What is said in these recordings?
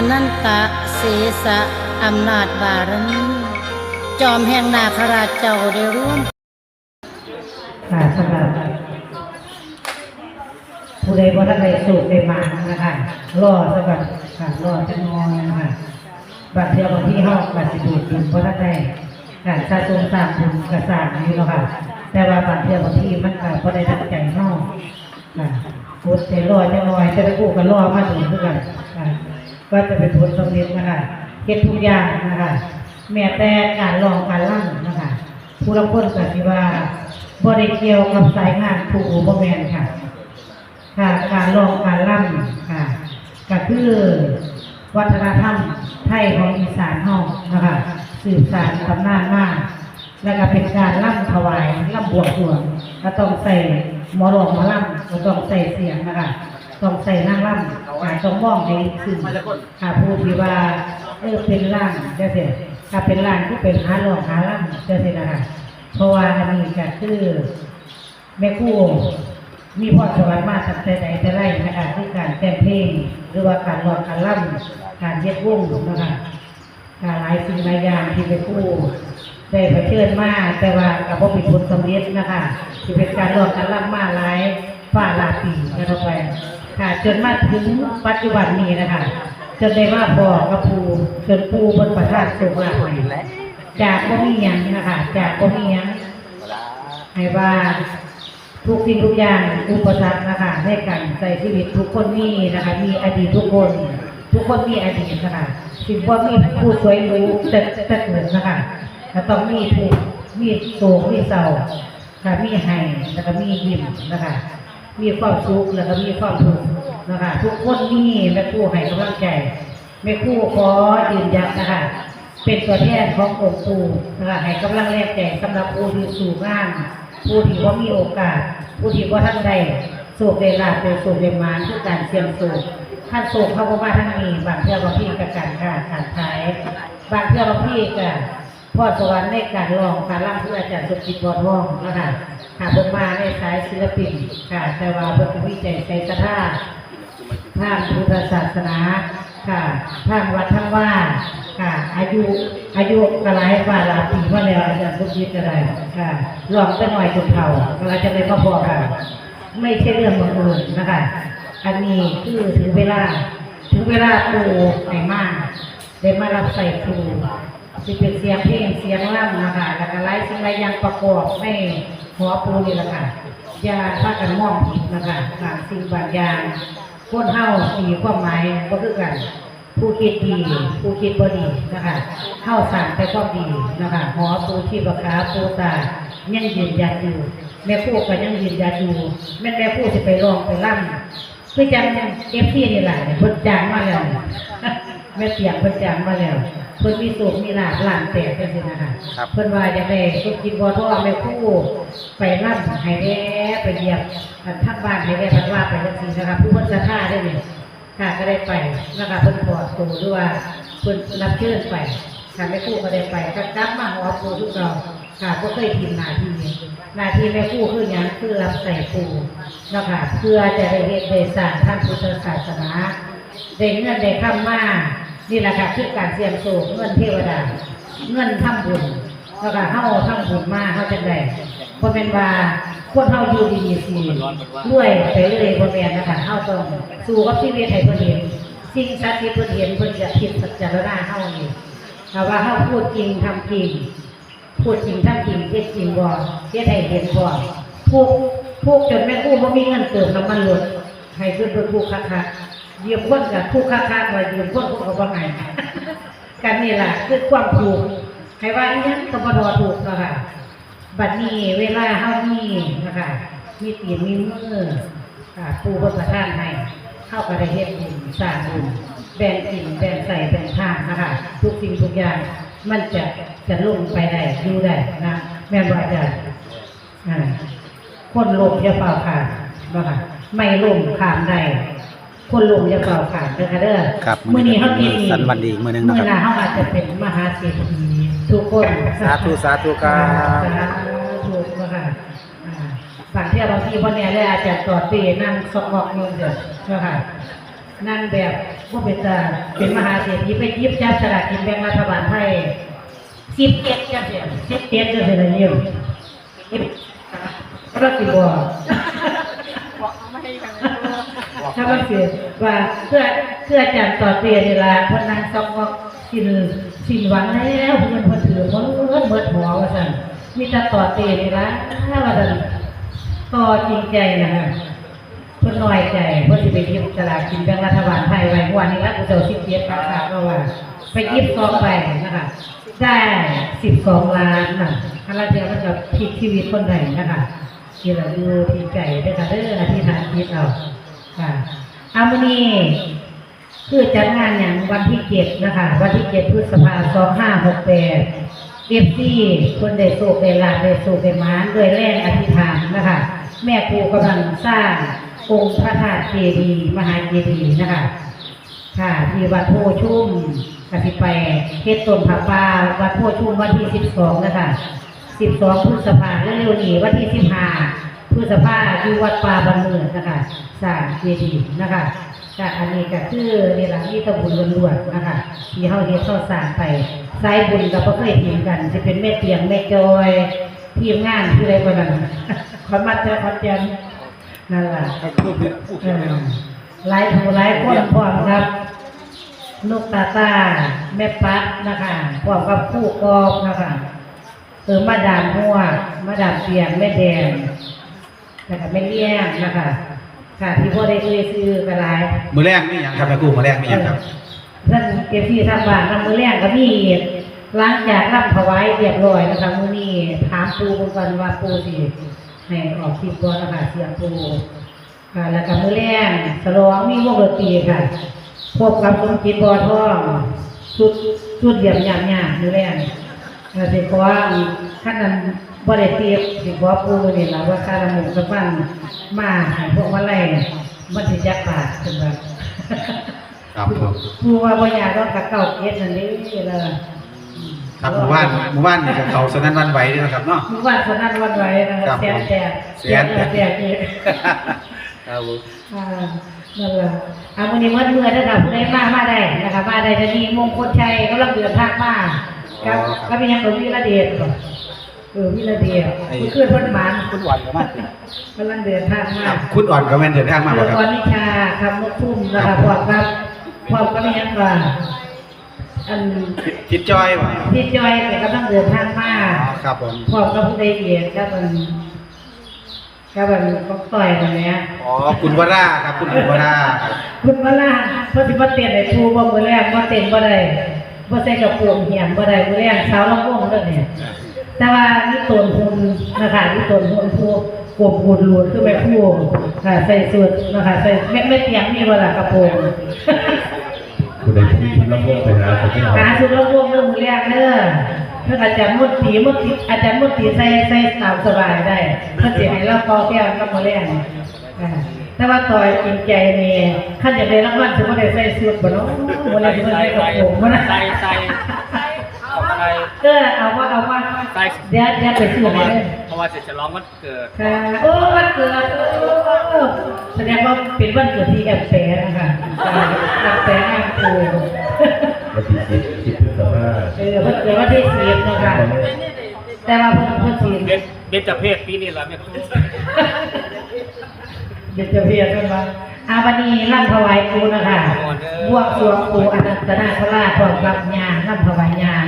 อนันตะเสสะอำนาจบารมีจอมแห่งนาคราชเจ้าได้ร่วมค่ะสำหรับผู้ใดบ่ทันได้สูบได้มานะคะรอสักก่อนค่ะรอจักหน้อนะคะบัดเดียวบางที่ห้องบัดสิบูดบุญบ่ทันได้ค่ะสะสมสร้างบุญกระสร้างอยู่เนาะค่ะ แต่ว่าบัดเดียวบางที่มันก็บ่ได้ตั้งใจเฮาค่ะพูดแต่รอจักหน่อยแต่ละผู้ก็รอมาถึงคือน ก็จะเป็นผลสำเร็จนะคะเฮ็ดทุกอย่างนะคะแม้แต่การลองการล่ำนะคะผู้ละคนก็สิว่าบ่ได้เกี่ยวกับสายงานครูบ่แมนค่ะ ค่ะการร้องการล่ำค่ะก็คือวัฒนธรรมไทยของอีสานเฮานะคะสืบสานตำนานมาแล้วก็เป็นการล่ำถวายล่ำบวงสรวงก็ต้องใส่หมอรองหมอล่ำก็ต้องใส่เสียงนะคะ ต้องใส่นั่งล่ำค่ะต้องมองให้ขึ้นค่ะผู้ที่ว่าเออเป็นร่างเจ้าเสียถ้าเป็นร่างที่เป็นหาร้องหาล่ำเจ้าเสียนะคะเพราะว่าอันนี้ก็คือแม่ครูมีพรสวรรค์มาตั้งแต่ใดแต่ไรนะคะคือการแต่งเพลง หรือว่าการร้องการล่ำการเย็ดวงนะคะการหลายสิ่งหลายอย่างที่แม่ครูได้เผชิญมาแต่ว่ากับพ่เป็นผลสำเร็จนะคะที่เป็นการร้องการล่ำมาหลายฝ่าลายปีกันออกไป ค่ะจนมาถึงปัจจุบันนี้นะคะจนได้มาพอกับครูจนครูบนประทาสุขลาภจากบ่มีหยังนะคะจากบ่มีหยังให้ว่าทุกสิ่งทุกอย่างอุปสรรคนะคะในการใช้ชีวิตทุกคนมีนะคะมีอดีตทุกคน ทุกคนมีอดีตนะคะสิ่งว่ามีผู้สวยรู้แต่แต่เกิดนะคะก็ต้องมีผู้มีโศกมีเศร้าค่ะมีให้แล้วก็มียิ้มนะคะ มีความสุขแล้วก็มีความทุกข์นะคะทุกคนมีแม่ครู่ให้กำลังใจแม่ครู่ขอยืนยันนะคะเป็นตัวแทนขององค์ปู่นะคะให้กำลังแรงใจสำหรับผู้ที่สู่งาน ผู้ที่ว่ามีโอกาส ผู้ที่ว่าท่านใดสูบเวลาบโดยสูบเวมานคือการเสี่ยงสูบท่านสูบเข้ามาท่านมีบางเพื่อบางพี่กับการค้าการขาย บางเพื่อบางพี่กับ พ่อสวรรค์ในการร้องการร่ำเพื่ออาจารย์สุกิจบัวทองนะคะหากเพิ่นมาในสายศิลปินค่ะแต่ว่าเพิ่นเป็นวิจัยใจสะท่าทางพุทธศาสนาค่ะทางวัดทั้งว่าค่ะ อายุอายุกระไรฝ่าลาปีมาแล้วอาจารย์ทุกยิดกระไรค่ะลองจะหน่อยจนเท่าเราจะไปมาพอกันไม่ใช่เรื่องบังเอิญนะคะ อันนี้คือถึงเวลา ถึงเวลาครูไหนมากได้มารับใส่ครู สิเป็นเสียงเพลงเสียงล่ำนะคะแล้วก็ไล่สิ่งไรย่างประกอบให้หัวปูนี่แหละค่ะอย่าพากันมองผิดนะคะบางสิ่งบางอย่างคนเฮามีความหมายก็คือกัน ผู้คิดดี ผู้คิดบ่ดีนะคะเฮาสั่งแต่ความดีนะคะหอปูที่ประคาปูตายังยืนยันอยู่แม่ผู้ก็ยังยืนยันอยู่แม่แม่ผู้สิไปรองไปร่ำคือจังเอฟซีนี่แหละเพิ่นจ้างมาแล้ว แม่เตียงเพิ่นจ้างมาแล้วเพิ่นมีสูงมีลาบล้านแตกจังซี่นะคะครับ เพิ่นว่าจะได้สุกินบ่ท้อแม่ผู้ไปร่ำให้แด้ไปเยี่ยมอันทางบ้านให้แด้เพันว่าไปจังซี่นะคะผู้เพิ่นศรัทธาได้นี่ค่ะก็ได้ไปนะคะเพิ่นปลอดตัวด้วยว่าเพิ่นรับเชิญไปค่ะแม่ครู่ก็ได้ไปก็กลับมาหัวปูทุกเราค่ะก็เคยทีมหน้าที่หน้าที่แม่ครู่คือหยังคือรับใส่ปูนะคะเพื่อจะได้เฮ็ดได้สร้างท่านพุทธศาสนาได้เงินได้คำมา นี่แหละค่ะคือการเสี่ยงโชคเงินเทวดา เงินทำบุญแล้วก็เฮาทำบุญมาเฮาจะได้เพราะเป็นว่าคนเฮาอยู่ดีๆสิรวยไปเรื่อยบ่แม่นนะคะเฮาต้องสู้กับชีวิตให้เพิ่นเห็นสิ่งศักดิ์สิทธิ์เพิ่นเห็นเพิ่นจะคิดสัจจารณาเฮานี่ถ้าว่าเฮาพูดจริงทำจริงพูดจริงทำจริงเฮ็ดจริงบ่เฮ็ดให้เห็นบ่พูกพูกจนแม่กู้บ่มีเงินเติมน้ำมันรถให้เพิ่นเพิ่นพูกคักๆ ยืมคนก็พูกคักๆไว้ยืมคนพวกเขาบ่ให้กันนี่แหละคือความถูกให้ว่าอีหยังก็บ่ดอถูกเนาะค่ะบัดนี้เวลาเฮามีนะคะมีตีนมีมือค่ะปูเพิ่นประทานให้เฮาก็ได้เฮ็ดบุญสร้างบุญแบ่งกินแบ่งใส่แบ่งทานนะคะทุกสิ่งทุกอย่างมันจะจะลงไปได้อยู่ได้นะแม่นว่าจะอ่าคนลมจะเป่าขาดบ่ค่ะไม่ลมขามได้ คนลมจะเป่าขาดเด้อค่ะเด้อครับมื้อนี้เฮากินสันวันดีมื้อหนึงเมื่นะอคหรับนาเขาอาจจะเป็นมหาเศรษฐีทุกคนสาธุสาธุครับสาธุค่ะอ่าบางที่บางทีวันนี้เลยอาจจะต่อตีนั่งสกอกเงินเดือดนะคะนั่นแบบว่าเป็นตาเป็นมหาเศรษฐีไปยิบจับสลากกินแบ่งรัฐบาลไทยสิบเจ็ดจังเสียสิบเจ็ดจังเสียเลยเนี่ยรักกี่บ่ ถ้ามันเสียว่าเพื่อเพื่อจันต่อเตียนี่ละพนนางซองก็สินสินหวังแล้วเพื่อนพอถือมันเมื่อเมื่อหัวว่าสั่นมีแต่ต่อเตียนี่ละว่าสั่นต่อจริงใจนะคะเพื่อนน้อยใจเพื่อนสิไปยิบตลาดกินแบงรัฐบาลไทยไว้เมื่อวันนี้รัฐกุศลสิบเจ็ดปากาเราว่าไปยิบซองไปนะคะได้สิบสองล้านน่ะคาราเดียวก็จะพลิกชีวิตคนไทยนะคะที่เราดูที่ใจด้วยค่ะเด้ออธิษฐานจิตเอา ค่ะเอาวันนี้คือจัดงานอย่างวันที่เจ็ดนะคะ วันที่เจ็ดพฤษภาสองห้าหกแปดเอฟซีคนได้โศกได้ลาภได้โศกได้หมานด้วยแรงอธิษฐานนะคะ แม่ครูกำลังสร้างองค์พระธาตุเจดีย์มหาเจดีย์นะคะ ค่ะ ที่วัดโพชุ่มกสิไปเทศตนผาปาวัดโพชุ่มวันที่สิบสองนะคะสิบสองพฤษภาและเร็วนี้วันที่สิบห้า พฤษภาอยู่วัดป่าบันเมืองนะคะสร้างเจดีย์นะคะค่ะอันนี้ก็คือในหลังที่ตะบุญล้วนๆนะคะที่เฮาเฮ็ดเข้าสร้างไปสายบุญกับบ่เคยทีมกันจะเป็นแม่เตียงแม่จอยทีมงานที่ไรกว่านั้นขอนมัดเจอขอนแจนนั่นล่ะเออหลายผู้หลายคนพร้อมครับนกตาตาแม่ปัดนะคะพร้อมกับผู้กองนะคะเออมาดามหัวมาดามเตียงแม่แดง นะคะแม่เลี้ยงนะคะ ค่ะที่พ่อได้เอ่ยซื้อกันหลายมือแรกนี่ยังครับแม่กู้มือแรกนี่ยังครับท่านเอฟซีทางบ้านนำมือแรกก็มีหล้างจากรับถวายเรียบร้อยนะคะมื้อนี้ถามปูเพิ่นก่อนว่าปูสิให้ออกคลิปก่อนนะคะเสียงปูค่ะแล้วก็มือแรงสลองมีวงดนตรีค่ะพบกับสมจิตบอทองชุดชุดเหลี่ยมยามยามมือแรงแล้วสิขอขั้นนั้น บ่ได้เตรียมสิขอปูนี่ล่ะว่าค่าละหมูกระปั้นมาให้พวกมาไล่มันสิจักบาทขึ้นว่าครับผมปูว่าบ่อยากต้องกับเก่าเก็ดนั่นนี่เลยครับหมู่บ้านหมู่บ้านนี่กับเขาสนั่นหวันไหวนี่นะครับเนาะหมู่บ้านสนั่นหวันไหวนะคครัรับบแสนแตกแสนแตกแตกอีกครับผมอ่านั่นแหละอาวันนี้เมื่อเมื่อนะครับได้มามาได้นะคะมาได้จะมีมงคลชัยกำลังเดือดทางมาครับก็เป็นยังกับวิระเดชก่อน เออวิระเดชคือขึ้นพ้นหมันคุณอ่อนก็มากกำลังเดือดทางมาครับคุณอ่อนก็แม่นเดินทางมาเดืบ่อดครับ วันนิชาคำนกทุ่มนะคะพร้อมครับพร้อมก็เป็นยังก่อนอันคิดจอยบ่ที่จอยแต่กำลังเดือดทางมาอ๋อครับผม พร้อมกับผู้ใดเดียดก็มันก็มันก็ต่อยกันเนี้ยอ๋อ คุณวราครับ คุณคุณวราครับคุณมาล่าเพราะสิบ่เต้นให้ครูบ่มื้อแรกบ่เต้นบ่ได้บ่ใส่กับโปรงเหียนบ่ได้มื้อแรกสาวลำวงเด้อเนี่ย แต่ว่ามีตนหุ่นนะคะมีตนหุ่นผู้กบหุ่นหลวดคือแม่ครูค่ะใส่สุดนะคะใส่ไม่ไม่เตียงมีบ่ล่ะกระโปรงคุณได้ที่ชุดละพวกไปหาคนที่หาสุดลำวงเด้อมื้อแรกเด้อเพิ่นอาจารย์มุดตีมุดตีอาจารย์มุดตีใส่ใส่ตามสบายได้เพิ่นสิให้เราเป่าแก้วกับมื้อแรกอ่าแต่ว่าต่อยจริงใจนี่คันอยากได้รางวัลสิบ่ได้ใส่สุดบ่เนาะบ่ได้สิบ่ได้กระโปรงบ่นะใส่ใส่ของ ใครก็เอาว่าเอาว่าใส่เดี๋ยวเดี๋ยวไปซื้อเพราะให้ว่าเลยเพราะว่าเสร็จจะร้องวันเกิดค่ะโอ้วันเกิดเออแสดงว่าเป็นวันเกิดที่แอบแฝงนะคะแอบแฝงแอบโตวันที่สิบสิบพฤษภาเออวันเกิดวันที่สิบนะคะแต่ว่าเพิ่นเพิ่นสิเบนเบนจเพศปีนี้ละแม่ครูเดี๋ยวจะเพียรกันว่าอาวันนี้ร่ำถวายครูนะคะบวงสรวงครูอนันตนาคราชพร้อมกับญาร่ำถวายญานะคะมา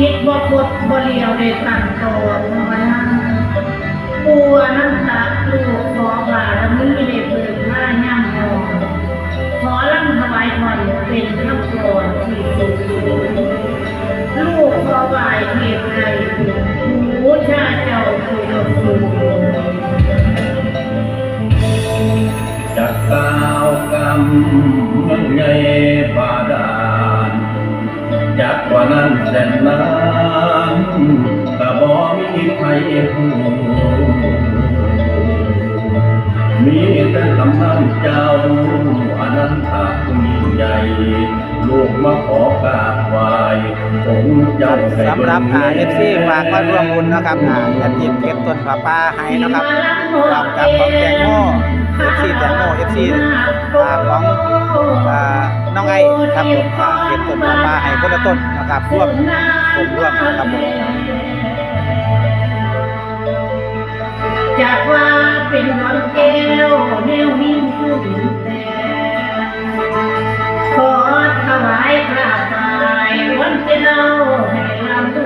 คิดว่าพุทบเรียวได้ตั้งโตทำไมฮะปัวน้ำตาลูกขอบาทมือไม่ได้เปิดผ้าย่างทองขอร่ำถวายผ่อนเป็นพระโกรธที่สุดลูกขอบายเทพไทยหูชาเจ้าสุดสุดจากก้ากำมันไง นั้นแด่นั้นแต่บ่มีใครหูมีแต่ตำนานเจ้าอันนั้นตาคุณใหญ่ลูกมาขอกราบไหว้ผมเจ้าใส่สำหรับหาเอฟซีฝากมาร่วมบุญนะครับหาอาทิตย์เก็บต้นผ้าป่าให้นะครับพร้อมกับของแจงโม่ เอฟซีแตงโมเอฟซีของน้องไอ้ครับผมเก็บต้นมาให้คนละต้นนะครับร่วมผมร่วมครับผมจากว่าเป็นคนแก้วแนวมิ่งผู้แต่ขอถวายพระตายวันเจ้าให้ลำดู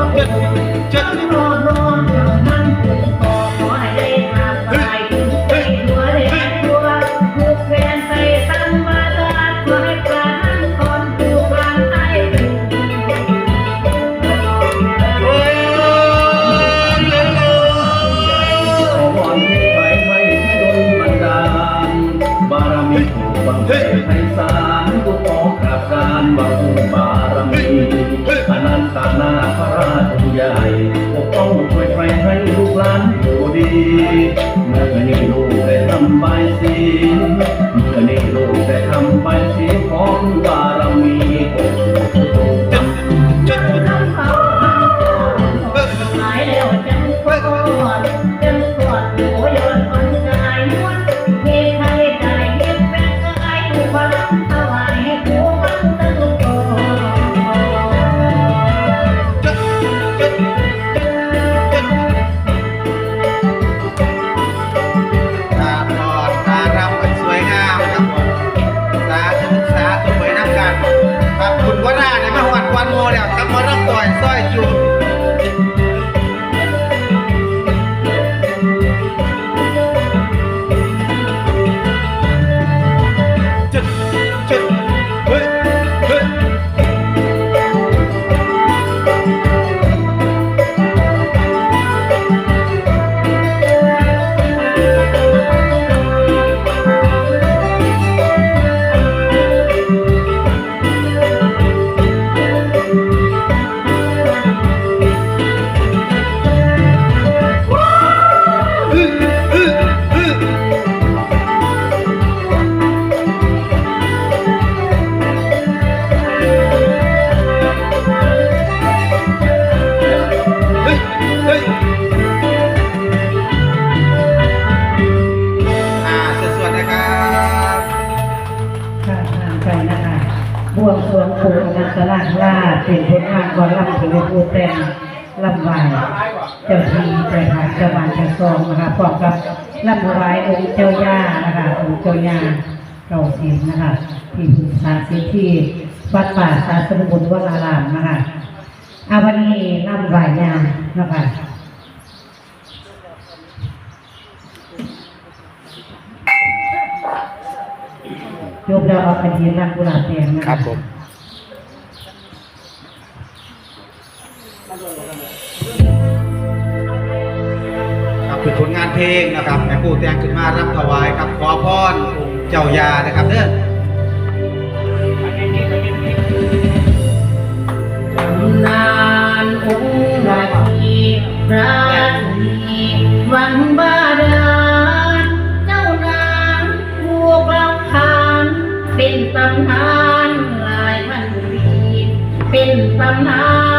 Jack, Jack, ร้านดูดีเมื่อนี้ลูกได้ทำใบสีเมื่อนี้ลูกได้ทำ สูงจักเป็นผลงานก่อนลำที่ได้พูดแต่งลำไหวเจ้าที่ใจหาเจ้าบานเจ้าซองนะคะพร้อมกับลำถวายองค์เจ้าย่านะคะองค์เจ้าย่าเก่าสินนะคะที่ปรึกษาสิทธิวัดป่าสาสมบุญวรารามนะคะอาวันนี้ลำไหวยานะคะ ยมเราเอาเป็นยืนรันกุหลาบแดงนะะครับผมครับเป็นผลงานเพลงนะครับแม่ปู่แต่งขึ้นมารับถวายครับขอพรองค์เจ้ายานะครับเด้อนานองค์ราชีพระนีวันบาดา เป็นตำนานลายพันปีเป็นตำนาน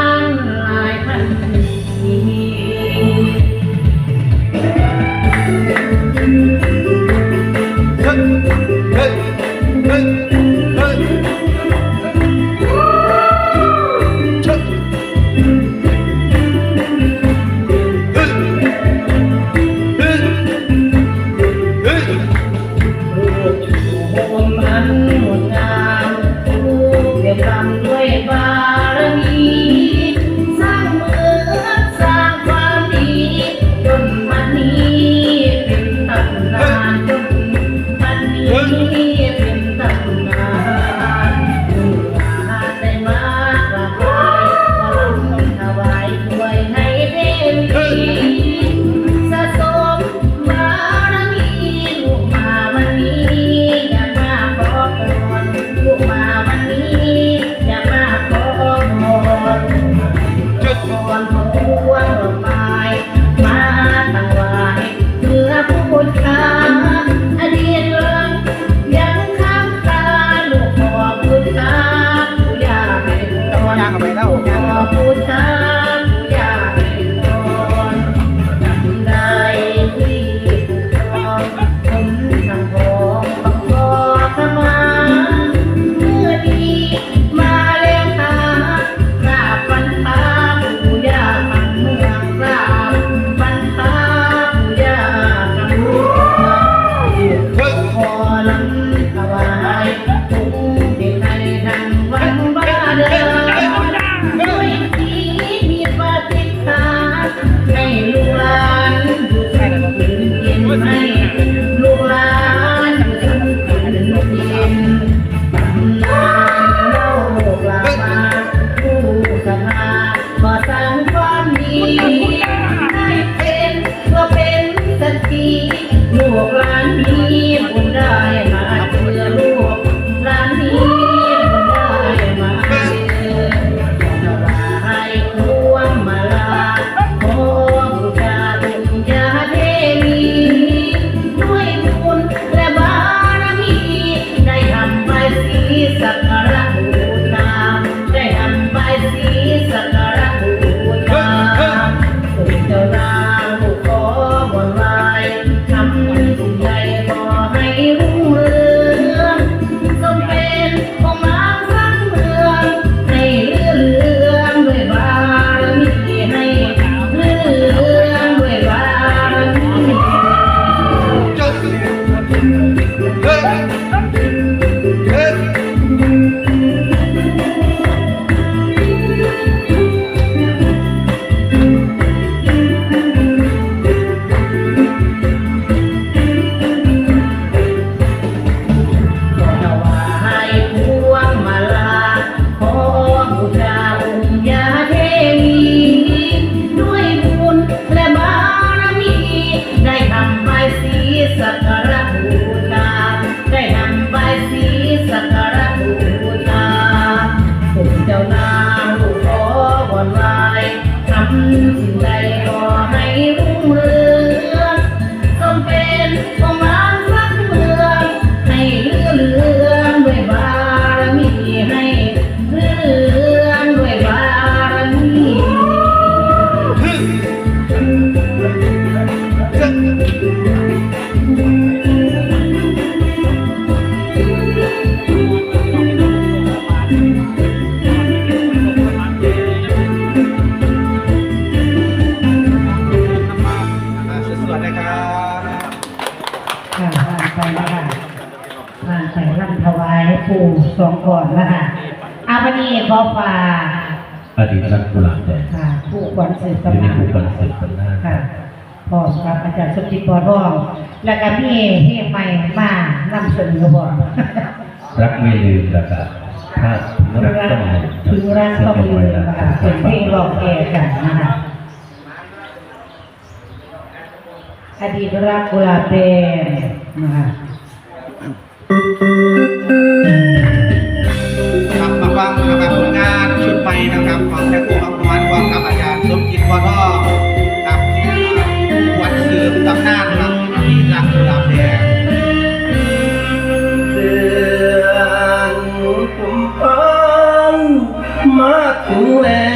จารย์สุกิตปอดร้อง แล้วก็มีเฮใหม่มานำเสนอบอกรักไม่ลืมแล้วก็ถ้าถึงรักต้องถึงรักต้องลืมนะคะเป็นเพลงหลอกแกกันนะคะอดีตรักกุลาเปนนะคะครับมาฟังนะครับผลงานชุดใหม่นะครับของแจ็คพวกของวันวันครับอาจารย์สมจิตวอร์ กันานะครับที่หลังรัวแดงเดือนกุมภามาถึงแล้ว